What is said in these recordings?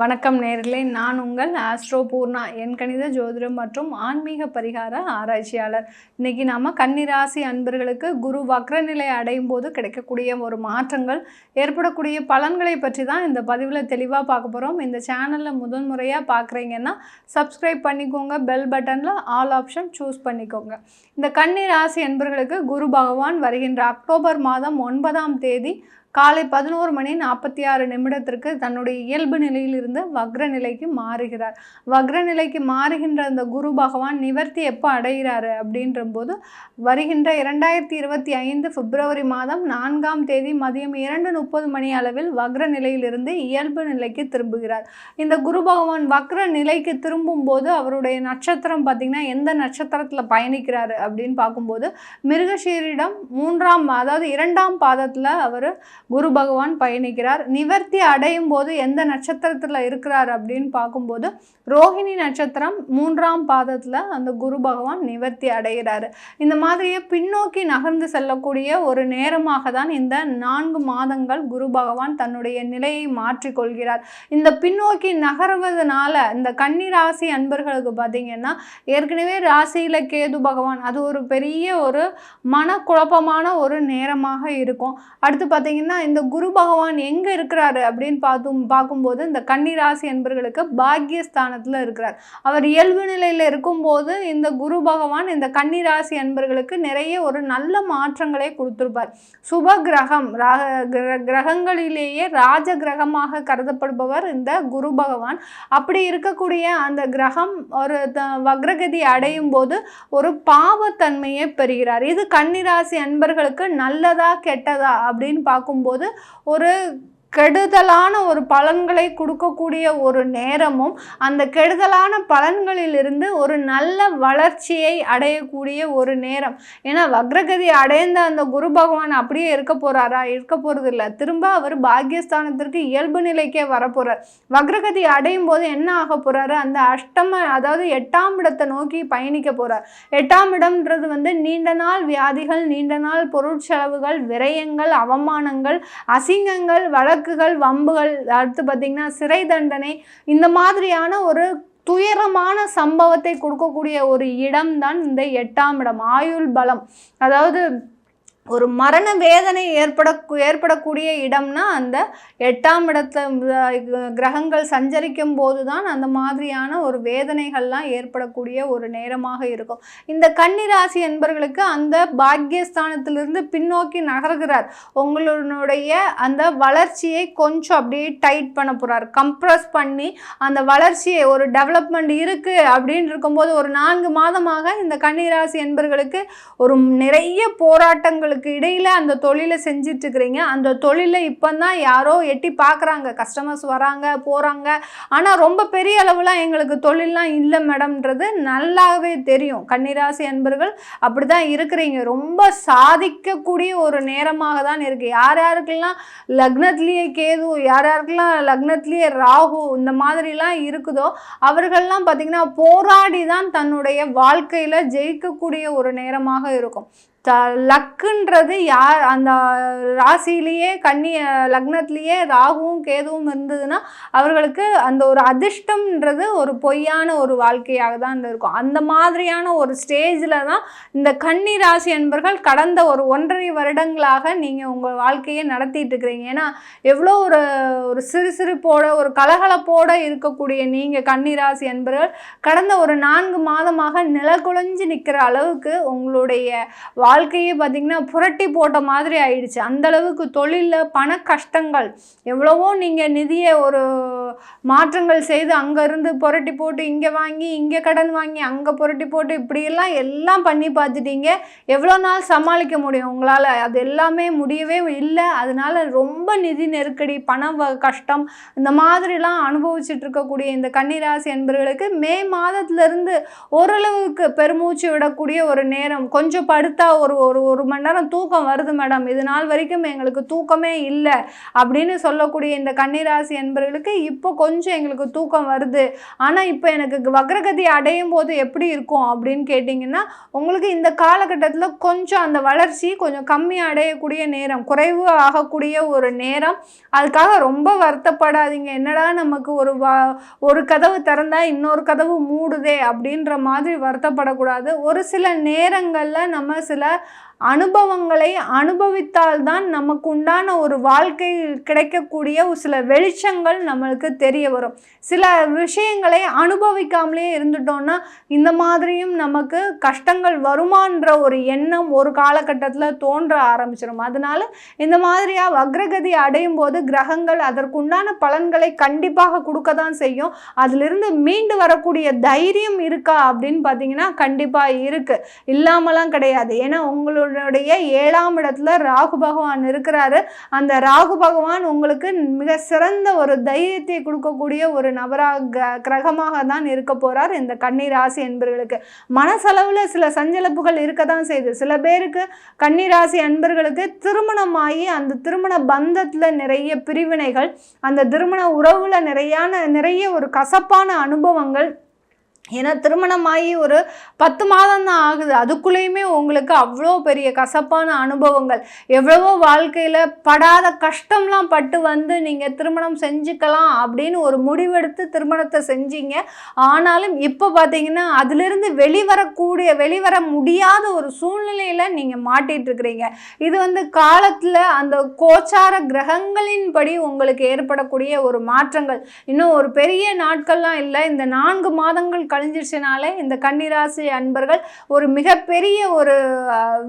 வணக்கம் நேர்களே. நான் உங்கள் ஆஸ்ட்ரோ பூர்ணா என் கணித ஜோதிடம் மற்றும் ஆன்மீக பரிகார ஆராய்ச்சியாளர். இன்றைக்கி நாம் கன்னிராசி அன்பர்களுக்கு குரு வக்ரநிலை அடையும் போது கிடைக்கக்கூடிய ஒரு மாற்றங்கள் ஏற்படக்கூடிய பலன்களை பற்றி தான் இந்த பதிவில் தெளிவாக பார்க்க போகிறோம் இந்த சேனலில் முதன் முறையாக பார்க்குறீங்கன்னா சப்ஸ்கிரைப் பண்ணிக்கோங்க பெல் பட்டனில் ஆல் ஆப்ஷன் சூஸ் பண்ணிக்கோங்க. இந்த கன்னிராசி அன்பர்களுக்கு குரு பகவான் வருகின்ற அக்டோபர் மாதம் ஒன்பதாம் தேதி காலை பதினோரு மணி நாற்பத்தி ஆறு நிமிடத்திற்கு தன்னுடைய இயல்பு நிலையிலிருந்து வக்ர நிலைக்கு மாறுகிறார். வக்ர நிலைக்கு மாறுகின்ற அந்த குரு பகவான் நிவர்த்தி எப்போ அடைகிறாரு அப்படின்ற போது வருகின்ற இரண்டாயிரத்தி இருபத்தி ஐந்து பிப்ரவரி மாதம் நான்காம் தேதி மதியம் இரண்டு முப்பது மணி அளவில் வக்ர நிலையிலிருந்து இயல்பு நிலைக்கு திரும்புகிறார். இந்த குரு பகவான் வக்ர நிலைக்கு திரும்பும் போது அவருடைய நட்சத்திரம் பார்த்திங்கன்னா எந்த நட்சத்திரத்தில் பயணிக்கிறாரு அப்படின்னு பார்க்கும்போது மிருகஷீரிடம் மூன்றாம் அதாவது இரண்டாம் பாதத்தில் அவர் குரு பகவான் பயணிக்கிறார். நிவர்த்தி அடையும் போது எந்த நட்சத்திரத்தில் இருக்கிறார் அப்படின்னு பார்க்கும்போது ரோஹிணி நட்சத்திரம் மூன்றாம் பாதத்தில் அந்த குரு பகவான் நிவர்த்தி அடைகிறாரு. இந்த மாதிரியே பின்னோக்கி நகர்ந்து செல்லக்கூடிய ஒரு நேரமாக தான் இந்த நான்கு மாதங்கள் குரு பகவான் தன்னுடைய நிலையை மாற்றிக்கொள்கிறார் இந்த பின்னோக்கி நகர்வதனால இந்த கன்னி ராசி அன்பர்களுக்கு பார்த்தீங்கன்னா ஏற்கனவே ராசியில் கேது பகவான் அது ஒரு பெரிய ஒரு மனக்குழப்பமான ஒரு நேரமாக இருக்கும். அடுத்து பார்த்தீங்கன்னா இந்த குரு பகவான் எங்கே இருக்கிறாரு அப்படின்னு பார்த்தும் பார்க்கும்போது இந்த கன்னிராசி என்பர்களுக்கு பாக்கியஸ்தானத்தில் இருக்கிறார். அவர் இயல்பு நிலையில் இருக்கும்போது இந்த குரு பகவான் இந்த கன்னிராசி என்பர்களுக்கு நிறைய ஒரு நல்ல மாற்றங்களை கொடுத்துருப்பார். சுப கிரகம் ரா- கிர- கிரகங்களிலேயே ராஜ கிரகமாக கருதப்படுபவர் இந்த குரு பகவான். அப்படி இருக்கக்கூடிய அந்த கிரகம் ஒரு த- வக்ரகதி அடையும் போது ஒரு பாவத்தன்மையை பெறுகிறார். இது கன்னிராசி அன்பர்களுக்கு நல்லதா கெட்டதா அப்படின்னு பார்க்கும்போது போது ஒரு கெடுதலான ஒரு பலன்களை கொடுக்கக்கூடிய ஒரு நேரமும் அந்த கெடுதலான பலன்களிலிருந்து ஒரு நல்ல வளர்ச்சியை அடையக்கூடிய ஒரு நேரம். ஏன்னா வக்ரகதி அடைந்த அந்த குரு பகவான் அப்படியே இருக்க போகிறாரா இருக்க போகிறதில்ல திரும்ப அவர் பாக்யஸ்தானத்திற்கு இயல்பு நிலைக்கே வரப்போகிறார் வக்ரகதி அடையும் போது என்ன ஆக போகிறாரு அந்த அஷ்டம அதாவது எட்டாம் இடத்தை நோக்கி பயணிக்க போகிறார் எட்டாம் இடம்ன்றது வந்து நீண்ட நாள் வியாதிகள் நீண்ட நாள் பொருட்செலவுகள் விரயங்கள் அவமானங்கள் அசிங்கங்கள் வழக்குகள் வம்புகள் அடுத்து பார்த்திங்கன்னா சிறை தண்டனை இந்த மாதிரியான ஒரு துயரமான சம்பவத்தை கொடுக்கக்கூடிய ஒரு இடம்தான் இந்த எட்டாம் இடம். ஆயுள் பலம். அதாவது ஒரு மரண வேதனை ஏற்பட ஏற்படக்கூடிய இடம்னா அந்த எட்டாம் இடத்துல கிரகங்கள் சஞ்சரிக்கும் போது தான் அந்த மாதிரியான ஒரு வேதனைகள்லாம் ஏற்படக்கூடிய ஒரு நேரமாக இருக்கும். இந்த கன்னிராசி என்பர்களுக்கு அந்த பாக்கியஸ்தானத்திலிருந்து பின்னோக்கி நகர்கிறார். உங்களுடைய அந்த வளர்ச்சியை கொஞ்சம் அப்படியே டைட் பண்ண போகிறார் கம்ப்ரஸ் பண்ணி அந்த வளர்ச்சியை ஒரு டெவலப்மெண்ட் இருக்குது அப்படின்னு இருக்கும்போது ஒரு நான்கு மாதமாக இந்த கன்னிராசி என்பர்களுக்கு ஒரு நிறைய போராட்டங்கள் உங்களுக்கு இடையில் அந்த தொழிலை செஞ்சுட்டு அந்த தொழிலை இப்போ தான் யாரோ எட்டி பார்க்குறாங்க கஸ்டமர்ஸ் வராங்க போகிறாங்க ஆனால் ரொம்ப பெரிய அளவுலாம் எங்களுக்கு தொழிலெலாம் இல்லை மேடம்ன்றது நல்லாவே தெரியும். கன்னிராசி அன்பர்கள் அப்படி தான் இருக்கிறீங்க. ரொம்ப சாதிக்கக்கூடிய ஒரு நேரமாக தான் இருக்குது யார் யாருக்கெல்லாம் லக்னத்திலேயே கேது யார் யாருக்கெல்லாம் லக்னத்திலேயே ராகு இந்த மாதிரிலாம் இருக்குதோ அவர்கள்லாம் பார்த்திங்கன்னா போராடி தான் தன்னுடைய வாழ்க்கையில் ஜெயிக்கக்கூடிய ஒரு நேரமாக இருக்கும். த லக்குன்றது யார் அந்த ராசியிலேயே கன்னி லக்னத்திலேயே ராகுவும் கேதுவும் இருந்ததுன்னா அவர்களுக்கு அந்த ஒரு அதிர்ஷ்டம்ன்றது ஒரு பொய்யான ஒரு வாழ்க்கையாக தான் இருக்கும். அந்த மாதிரியான ஒரு ஸ்டேஜில் தான் இந்த கன்னி ராசி என்பர்கள் கடந்த ஒரு ஒன்றரை வருடங்களாக நீங்கள் உங்கள் வாழ்க்கையை நடத்திட்டு இருக்கிறீங்க. ஏன்னா எவ்வளோ ஒரு ஒரு சிறுசிறுப்போட ஒரு கலகலப்போட இருக்கக்கூடிய நீங்கள் கன்னி ராசி என்பர்கள் கடந்த ஒரு நான்கு மாதமாக நிலகுலைஞ்சு நிற்கிற அளவுக்கு உங்களுடைய வாழ்க்கையே பார்த்திங்கன்னா புரட்டி போட்ட மாதிரி ஆயிடுச்சு. அந்தளவுக்கு தொழிலில் பண கஷ்டங்கள். எவ்வளவோ நீங்கள் நிதியை ஒரு மாற்றங்கள் செய்து அங்கேருந்து புரட்டி போட்டு இங்கே வாங்கி இங்கே கடன் வாங்கி அங்கே புரட்டி போட்டு இப்படியெல்லாம் எல்லாம் பண்ணி பார்த்துட்டீங்க. எவ்வளோ நாள் சமாளிக்க முடியும் உங்களால்? அது எல்லாமே முடியவே இல்லை. அதனால் ரொம்ப நிதி நெருக்கடி பணம் வ- கஷ்டம் இந்த மாதிரிலாம் அனுபவிச்சுட்டு இருக்கக்கூடிய இந்த கன்னிராசி என்பவர்களுக்கு மே மாதத்துலேருந்து ஓரளவுக்கு பெருமூச்சு விடக்கூடிய ஒரு நேரம். கொஞ்சம் படுத்தா ஒரு ஒரு ஒரு மணி நேரம் தூக்கம் வருது மேடம். இது நாள் வரைக்கும் எங்களுக்கு தூக்கமே இல்லை. அப்படின்னு சொல்லக்கூடிய இந்த கன்னிராசி என்பவர்களுக்கு இப்போ இப்போ கொஞ்சம் எங்களுக்கு தூக்கம் வருது. ஆனால் இப்போ எனக்கு வக்ரகதி அடையும் போது எப்படி இருக்கும் அப்படின்னு கேட்டிங்கன்னா உங்களுக்கு இந்த காலகட்டத்தில் கொஞ்சம் அந்த வளர்ச்சி கொஞ்சம் கம்மி அடையக்கூடிய நேரம் குறைவு ஆகக்கூடிய ஒரு நேரம். அதுக்காக ரொம்ப வருத்தப்படாதீங்க. என்னடா நமக்கு ஒரு வ ஒரு கதவு திறந்தால் இன்னொரு கதவு மூடுதே அப்படின்ற மாதிரி வருத்தப்படக்கூடாது. ஒரு சில நேரங்களில் நம்ம சில அனுபவங்களை அனுபவித்தால்தான் நமக்கு உண்டான ஒரு வாழ்க்கை கிடைக்கக்கூடிய ஒரு சில வெளிச்சங்கள் நம்மளுக்கு தெரிய வரும். சில விஷயங்களை அனுபவிக்காமலே இருந்துட்டோம்னா இந்த மாதிரியும் நமக்கு கஷ்டங்கள் வருமான்ற ஒரு எண்ணம் ஒரு காலகட்டத்தில் தோன்ற ஆரம்பிச்சிடும் அதனால இந்த மாதிரியாக வக்ரகதி அடையும் போது கிரகங்கள் அதற்குண்டான பலன்களை கண்டிப்பாக கொடுக்க தான் செய்யும். அதிலிருந்து மீண்டு வரக்கூடிய தைரியம் இருக்கா அப்படின்னு பார்த்தீங்கன்னா கண்டிப்பாக இருக்குது இல்லாமலாம் கிடையாது. ஏன்னா உங்களுடைய ஏழாம் இடத்துல ராகு பகவான் இருக்கிறாரு. அந்த ராகு பகவான் உங்களுக்கு மிக சிறந்த ஒரு தைரியத்தை கொடுக்கக்கூடிய ஒரு நபராக கிரகமாக தான் இருக்க போறார் இந்த கன்னி ராசி என்பர்களுக்கு. மனசளவில் சில சஞ்சலப்புகள் இருக்க தான் செய்யுது சில பேருக்கு கன்னி ராசி அன்பர்களுக்கு திருமணமாகி அந்த திருமண பந்தத்தில் நிறைய பிரிவினைகள் அந்த திருமண உறவுல நிறையான நிறைய ஒரு கசப்பான அனுபவங்கள் ஏன்னா திருமணமாகி ஒரு பத்து மாதம் தான் ஆகுது. அதுக்குள்ளேயுமே உங்களுக்கு அவ்வளோ பெரிய கசப்பான அனுபவங்கள். எவ்வளவோ வாழ்க்கையில் படாத கஷ்டம்லாம் பட்டு வந்து நீங்கள் திருமணம் செஞ்சுக்கலாம் அப்படின்னு ஒரு முடிவெடுத்து திருமணத்தை செஞ்சீங்க. ஆனாலும் இப்போ பார்த்தீங்கன்னா அதிலிருந்து வெளிவரக்கூடிய வெளிவர முடியாத ஒரு சூழ்நிலையில் நீங்கள் மாட்டிகிட்ருக்கிறீங்க இது வந்து காலத்தில் அந்த கோச்சார கிரகங்களின்படி உங்களுக்கு ஏற்படக்கூடிய ஒரு மாற்றங்கள். இன்னும் ஒரு பெரிய நாட்கள்லாம் இல்லை. இந்த நான்கு மாதங்கள் கழிஞ்சிருச்சுனாலே இந்த கன்னிராசி அன்பர்கள் ஒரு மிகப்பெரிய ஒரு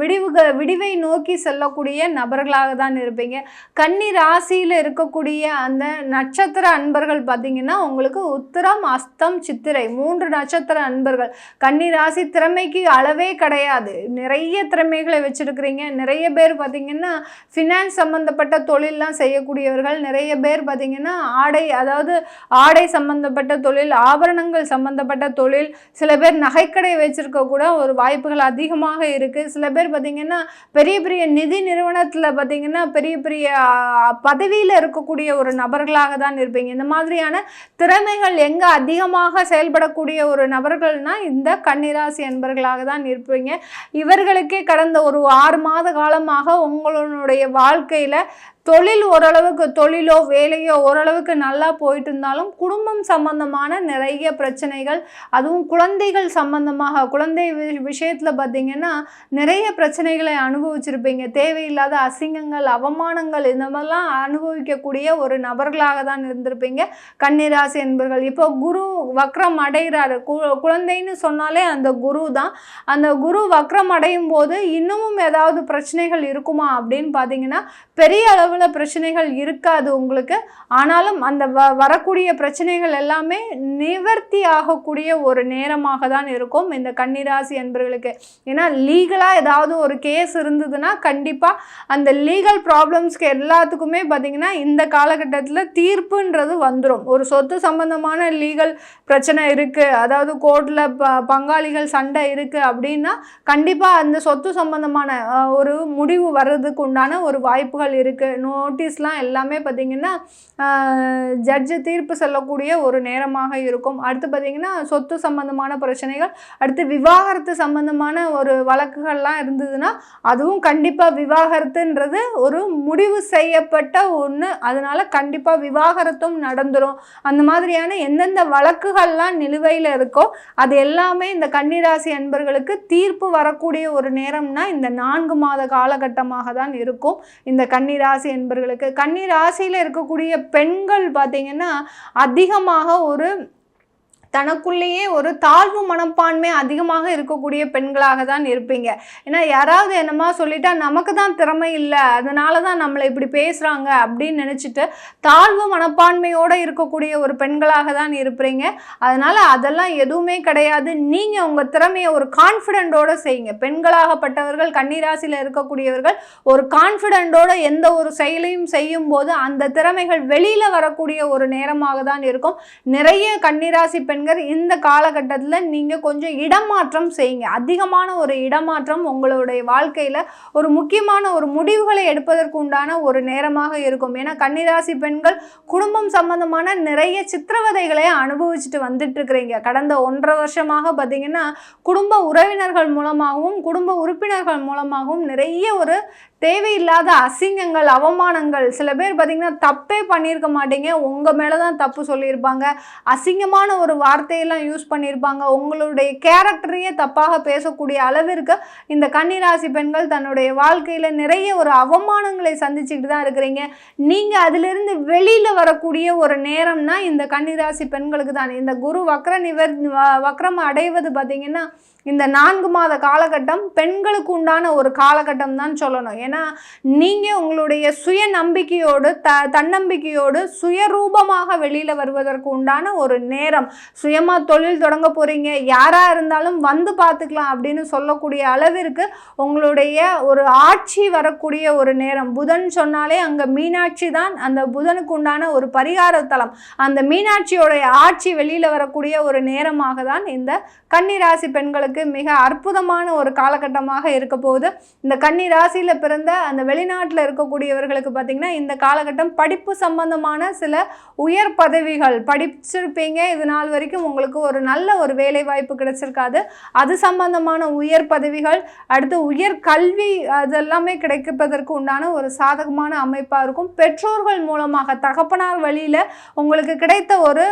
விடிவுக விடிவை நோக்கி செல்லக்கூடிய நபர்களாக தான் இருப்பீங்க. கன்னி ராசியில் இருக்கக்கூடிய அந்த நட்சத்திர அன்பர்கள் பார்த்திங்கன்னா உங்களுக்கு உத்திரம் அஸ்தம் சித்திரை மூன்று நட்சத்திர அன்பர்கள். கன்னி ராசி திறமைக்கு அளவே கிடையாது. நிறைய திறமைகளை வச்சுருக்கிறீங்க. நிறைய பேர் பார்த்திங்கன்னா ஃபினான்ஸ் சம்மந்தப்பட்ட தொழிலெலாம் செய்யக்கூடியவர்கள். நிறைய பேர் பார்த்திங்கன்னா ஆடை அதாவது ஆடை சம்மந்தப்பட்ட தொழில் ஆபரணங்கள் சம்மந்தப்பட்ட தொழில் சில பேர் நகைக்கடை வச்சுருக்க கூட ஒரு வாய்ப்புகள் அதிகமாக இருக்குது சில பேர் பார்த்திங்கன்னா பெரிய பெரிய நிதி நிறுவனத்தில் பார்த்தீங்கன்னா பெரிய பெரிய பதவியில் இருக்கக்கூடிய ஒரு நபர்களாக தான் இருப்பீங்க. இந்த மாதிரியான திறமைகள் எங்கே அதிகமாக செயல்படக்கூடிய ஒரு நபர்கள்னா இந்த கன்னிராசி என்பர்களாக தான் இருப்பீங்க. இவர்களுக்கே கடந்த ஒரு ஆறு மாத காலமாக உங்களுடைய வாழ்க்கையில் தொழில் ஓரளவுக்கு தொழிலோ வேலையோ ஓரளவுக்கு நல்லா போயிட்டு இருந்தாலும் குடும்பம் சம்பந்தமான நிறைய பிரச்சனைகள் அதுவும் குழந்தைகள் சம்பந்தமாக குழந்தை வி- பார்த்திங்கன்னா பார்த்தீங்கன்னா நிறைய பிரச்சனைகளை அனுபவிச்சிருப்பீங்க. தேவையில்லாத அசிங்கங்கள் அவமானங்கள் இந்த மாதிரிலாம் அனுபவிக்கக்கூடிய ஒரு நபர்களாக தான் இருந்திருப்பீங்க. கன்னிராசி என்பர்கள். இப்போ குரு வக்ரம் அடைகிறாரு. கு- குழந்தைன்னு சொன்னாலே அந்த குரு தான். அந்த குரு வக்ரம் அடையும் போது இன்னமும் ஏதாவது பிரச்சனைகள் இருக்குமா அப்படின்னு பார்த்தீங்கன்னா பெரிய அளவில் பிரச்சனைகள் இருக்காது உங்களுக்கு. ஆனாலும் அந்த வ வரக்கூடிய பிரச்சனைகள் எல்லாமே நிவர்த்தி ஆகக்கூடிய ஒரு நேரமாக தான் இருக்கும் இந்த கன்னிராசி என்பர்களுக்கு ஏன்னா லீகலாக ஏதாவது ஒரு கேஸ் இருந்ததுன்னா கண்டிப்பாக அந்த லீகல் ப்ராப்ளம்ஸ்க்கு எல்லாத்துக்குமே பார்த்தீங்கன்னா இந்த காலகட்டத்தில் தீர்ப்புன்றது வந்துடும் ஒரு சொத்து சம்பந்தமான லீகல் பிரச்சனை இருக்குது அதாவது கோர்ட்டில் ப பங்காளிகள் சண்டை இருக்குது அப்படின்னா கண்டிப்பாக அந்த சொத்து சம்பந்தமான ஒரு முடிவு வர்றதுக்கு உண்டான ஒரு வாய்ப்புகள் இருக்குது நோட்டீஸ்லாம் எல்லாமே பார்த்திங்கன்னா ஜட்ஜு தீர்ப்பு சொல்லக்கூடிய ஒரு நேரமாக இருக்கும். அடுத்து பார்த்திங்கன்னா சொத்து சம்பந்தமான பிரச்சனைகள். அடுத்து விவாகரத்து சம்பந்தமான ஒரு வழக்குகள்லாம் இருந்ததுன்னா அதுவும் கண்டிப்பாக விவாகரத்துன்றது ஒரு முடிவு செய்யப்பட்ட ஒன்று அதனால கண்டிப்பாக விவாகரத்தும் நடந்துடும் அந்த மாதிரியான எந்தெந்த வழக்குகள்லாம் நிலுவையில் இருக்கோ அது எல்லாமே இந்த கன்னிராசி அன்பர்களுக்கு தீர்ப்பு வரக்கூடிய ஒரு நேரம்னா இந்த நான்கு மாத காலகட்டமாக தான் இருக்கும். இந்த கன்னிராசி என்பர்களுக்கு கன்னி ராசியில் இருக்கக்கூடிய பெண்கள் பார்த்திங்கன்னா அதிகமாக ஒரு தனக்குள்ளேயே ஒரு தாழ்வு மனப்பான்மை அதிகமாக இருக்கக்கூடிய பெண்களாக தான் இருப்பீங்க. ஏன்னா யாராவது என்னமா சொல்லிட்டா நமக்கு தான் திறமை இல்லை. அதனால தான் நம்மளை இப்படி பேசுகிறாங்க அப்படின்னு நினச்சிட்டு தாழ்வு மனப்பான்மையோடு இருக்கக்கூடிய ஒரு பெண்களாக தான் இருப்பீங்க. அதனால் அதெல்லாம் எதுவுமே கிடையாது. நீங்கள் உங்கள் திறமையை ஒரு கான்ஃபிடென்ட்டோட செய்யுங்க. பெண்களாகப்பட்டவர்கள் கன்னிராசியில் இருக்கக்கூடியவர்கள் ஒரு கான்ஃபிடென்ட்டோட எந்த ஒரு செயலையும் செய்யும் போது அந்த திறமைகள் வெளியில் வரக்கூடிய ஒரு நேரமாக தான் இருக்கும். நிறைய கன்னிராசி பெண் பெண்கள் இந்த காலகட்டத்தில் நீங்கள் கொஞ்சம் இடமாற்றம் செய்யுங்க. அதிகமான ஒரு இடமாற்றம் உங்களுடைய வாழ்க்கையில் ஒரு முக்கியமான ஒரு முடிவுகளை எடுப்பதற்கு உண்டான ஒரு நேரமாக இருக்கும். ஏன்னா கன்னிராசி பெண்கள் குடும்பம் சம்பந்தமான நிறைய சித்திரவதைகளை அனுபவிச்சுட்டு வந்துட்டு இருக்கிறீங்க கடந்த ஒன்றரை வருஷமாக பார்த்தீங்கன்னா குடும்ப உறவினர்கள் மூலமாகவும் குடும்ப உறுப்பினர்கள் மூலமாகவும் நிறைய ஒரு தேவையில்லாத அசிங்கங்கள் அவமானங்கள் சில பேர் பார்த்திங்கன்னா தப்பே பண்ணியிருக்க மாட்டீங்க. உங்கள் மேலே தான் தப்பு சொல்லியிருப்பாங்க. அசிங்கமான ஒரு வார்த்தையெல்லாம் யூஸ் பண்ணியிருப்பாங்க. உங்களுடைய கேரக்டரையே தப்பாக பேசக்கூடிய அளவிற்கு இந்த கன்னிராசி பெண்கள் தன்னுடைய வாழ்க்கையில் நிறைய ஒரு அவமானங்களை சந்திச்சுக்கிட்டு தான் இருக்கிறீங்க. நீங்கள் அதிலிருந்து வெளியில் வரக்கூடிய ஒரு நேரம்னா இந்த கன்னிராசி பெண்களுக்கு தான். இந்த குரு வக்ர நிவர் வக்ரம் அடைவது பார்த்தீங்கன்னா இந்த நான்கு மாத காலகட்டம் பெண்களுக்கு உண்டான ஒரு காலகட்டம் தான் சொல்லணும். ஏன்னா நீங்கள் உங்களுடைய சுய நம்பிக்கையோடு த தன்னம்பிக்கையோடு சுயரூபமாக வெளியில் வருவதற்கு உண்டான ஒரு நேரம். சுயமாக தொழில் தொடங்க போகிறீங்க யாராக இருந்தாலும் வந்து பார்த்துக்கலாம் அப்படின்னு சொல்லக்கூடிய அளவிற்கு உங்களுடைய ஒரு ஆட்சி வரக்கூடிய ஒரு நேரம். புதன் சொன்னாலே அங்கே மீனாட்சி தான் அந்த புதனுக்கு உண்டான ஒரு பரிகார தலம். அந்த மீனாட்சியோடைய ஆட்சி வெளியில் வரக்கூடிய ஒரு நேரமாக தான் இந்த கன்னிராசி பெண்களுக்கு மிக அற்புதமான ஒரு காலகட்டமாக இருக்க போகுது. இந்த கன்னி ராசியில் பிறந்த அந்த வெளிநாட்டில் இருக்கக்கூடியவர்களுக்கு பார்த்திங்கன்னா இந்த காலகட்டம் படிப்பு சம்பந்தமான சில உயர் பதவிகள் படிச்சிருப்பீங்க. இது நாள் வரைக்கும் உங்களுக்கு ஒரு நல்ல ஒரு வேலை வாய்ப்பு கிடைச்சிருக்காது. அது சம்பந்தமான உயர் பதவிகள் அடுத்து உயர் கல்வி அதெல்லாமே கிடைப்பதற்கு உண்டான ஒரு சாதகமான அமைப்பாக இருக்கும். பெற்றோர்கள் மூலமாக தகப்பனார் வழியில் உங்களுக்கு கிடைத்த ஒரு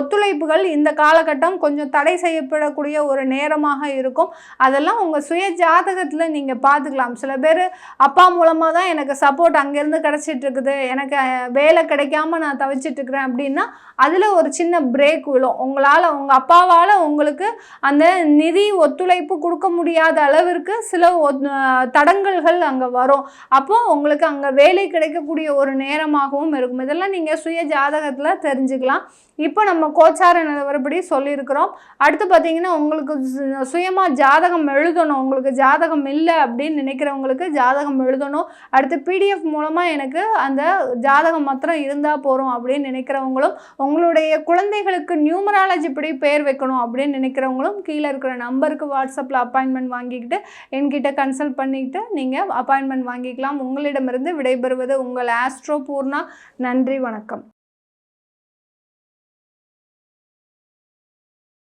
ஒத்துழைப்புகள் இந்த காலகட்டம் கொஞ்சம் தடை செய்யப்படக்கூடிய ஒரு நேரமாக இருக்கும். அதெல்லாம் உங்கள் சுய ஜாதகத்தில் நீங்கள் பார்த்துக்கலாம் சில பேர் அப்பா மூலமாக தான் எனக்கு சப்போர்ட் அங்கேருந்து கிடச்சிட்டு இருக்குது எனக்கு வேலை கிடைக்காம நான் தவிச்சிட்ருக்குறேன் அப்படின்னா அதில் ஒரு சின்ன பிரேக் விழும். உங்களால் உங்கள் அப்பாவால் உங்களுக்கு அந்த நிதி ஒத்துழைப்பு கொடுக்க முடியாத அளவிற்கு சில தடங்கல்கள் அங்கே வரும். அப்போது உங்களுக்கு அங்கே வேலை கிடைக்கக்கூடிய ஒரு நேரமாகவும் இருக்கும். இதெல்லாம் நீங்கள் சுய ஜாதகத்தில் தெரிஞ்சுக்கலாம். இப்போ நம்ம கோச்சார நிலவரப்படி சொல்லியிருக்கிறோம். அடுத்து பார்த்தீங்கன்னா உங்களுக்கு சுயமாக ஜாதகம் எழுதணும். உங்களுக்கு ஜாதகம் இல்லை அப்படின்னு நினைக்கிறவங்களுக்கு ஜாதகம் எழுதணும். அடுத்து பிடிஎஃப் மூலமாக எனக்கு அந்த ஜாதகம் மாத்திரம் இருந்தால் போகிறோம் அப்படின்னு நினைக்கிறவங்களும் உங்களுடைய குழந்தைகளுக்கு நியூமராலஜி படி பேர் வைக்கணும் அப்படின்னு நினைக்கிறவங்களும் கீழே இருக்கிற நம்பருக்கு வாட்ஸ்அப்பில் அப்பாயின்மெண்ட் வாங்கிக்கிட்டு என்கிட்ட கன்சல்ட் பண்ணிக்கிட்டு நீங்கள் அப்பாயின்மெண்ட் வாங்கிக்கலாம். உங்களிடமிருந்து விடைபெறுவது உங்கள் ஆஸ்ட்ரோ பூர்ணா நன்றி வணக்கம்.